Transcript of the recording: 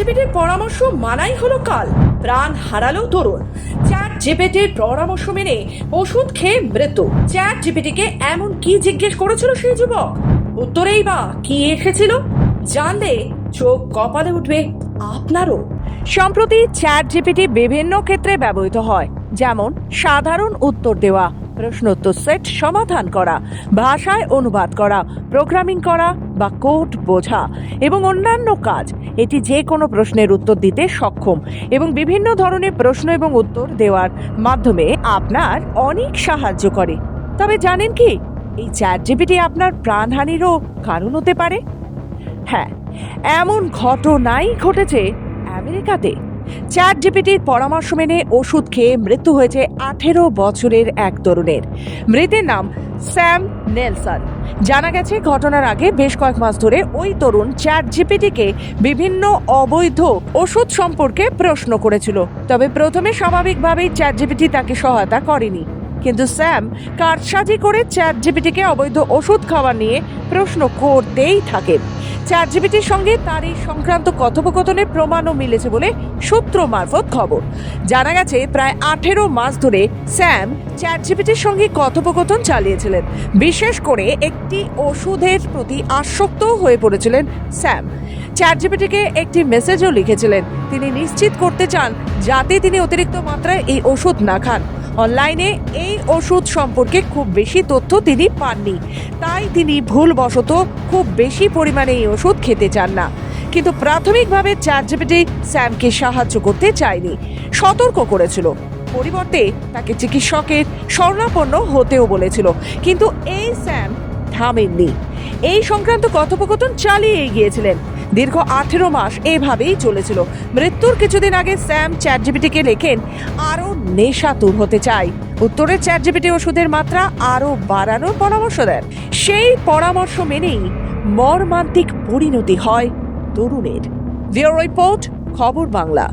জিপিটির পরামর্শ মানাই হলো কাল। প্রাণ হারালো তরুণ। চ্যাট জিপিটির পরামর্শ মেনে ওষুধ খেয়ে মৃত্যু। চ্যাট জিপিটিকে এমন কি জিজ্ঞেস করেছিল সেই যুবক? উত্তরেই বা কি এসেছিল? জানলে চোখ কপালে উঠবে আপনারও। সম্প্রতি চ্যাট জিপিটি বিভিন্ন ক্ষেত্রে ব্যবহৃত হয়। যেমন, সাধারণ উত্তর দেওয়া। প্রশ্নোত্তর সেট সমাধান করা, ভাষায় অনুবাদ করা প্রোগ্রামিং করা বা কোড বোঝা এবং অন্যান্য কাজ। এটি যে কোনো প্রশ্নের উত্তর দিতে সক্ষম এবং বিভিন্ন ধরনের প্রশ্ন এবং উত্তর দেওয়ার মাধ্যমে আপনার অনেক সাহায্য করে। তবে জানেন কি? এই চ্যাট জিপিটি আপনার প্রাণহানিরও কারণ হতে পারে। হ্যাঁ এমন ঘটনাই ঘটেছে আমেরিকাতে। চ্যাট জিপিটির পরামর্শ মেনে ওষুধ খেয়ে মৃত্যু হয়েছে আঠেরো বছরের এক তরুণের। মৃতের নাম স্যাম নেলসন। জানা গেছে, ঘটনার আগে বেশ কয়েক মাস ধরে ওই তরুণ চ্যাট জিপিটিকে বিভিন্ন অবৈধ ওষুধ সম্পর্কে প্রশ্ন করেছিল। তবে প্রথমে স্বাভাবিকভাবেই চ্যাট জিপিটি তাকে সহায়তা করেনি। কিন্তু স্যাম কারসাজি করে চ্যাট জিপিটিকে অবৈধ ওষুধ খাওয়া নিয়ে প্রশ্ন করতেই থাকে চ্যাট জিপিটির সঙ্গে তার এই সংক্রান্ত কথোপকথনের প্রমাণও মিলেছে বলে সূত্র মারফত খবর। জানা গেছে, প্রায় আঠেরো মাস ধরে স্যাম চ্যাট জিপিটির সঙ্গে কথোপকথন চালিয়েছিলেন। বিশেষ করে একটি ওষুধের প্রতি আসক্ত হয়ে পড়েছিলেন স্যাম। চ্যাট জিপিটিকে একটি মেসেজও লিখেছিলেন। তিনি নিশ্চিত করতে চান, যাতে তিনি অতিরিক্ত মাত্রায় এই ওষুধ না খান। অনলাইনে এই ওষুধ সম্পর্কে খুব বেশি তথ্য তিনি পাননি। তাই তিনি ভুলবশত খুব বেশি পরিমাণে এই ওষুধ খেতে চান না। কিন্তু প্রাথমিকভাবে চ্যাট জিপিটি স্যামকে সাহায্য করতে চায়নি। সতর্ক করেছিল। পরিবর্তে তাকে চিকিৎসকের শরণাপন্ন হতেও বলেছিল। কিন্তু এই স্যাম থামেননি। এই সংক্রান্ত কথোপকথন চালিয়ে গিয়েছিলেন দীর্ঘ আঠেরো মাস এভাবেই চলেছিল। মৃত্যুর কিছুদিন আগে স্যাম চ্যাটজিপিটিকে লেখেন, আরও নেশা নেশাতুর হতে চাই। উত্তরে চ্যাটজিপিটি ওষুধের মাত্রা আরও বাড়ানোর পরামর্শ দেন। সেই পরামর্শ মেনেই মর্মান্তিক পরিণতি হয় তরুণের। ভিও রিপোর্ট, খবর বাংলা।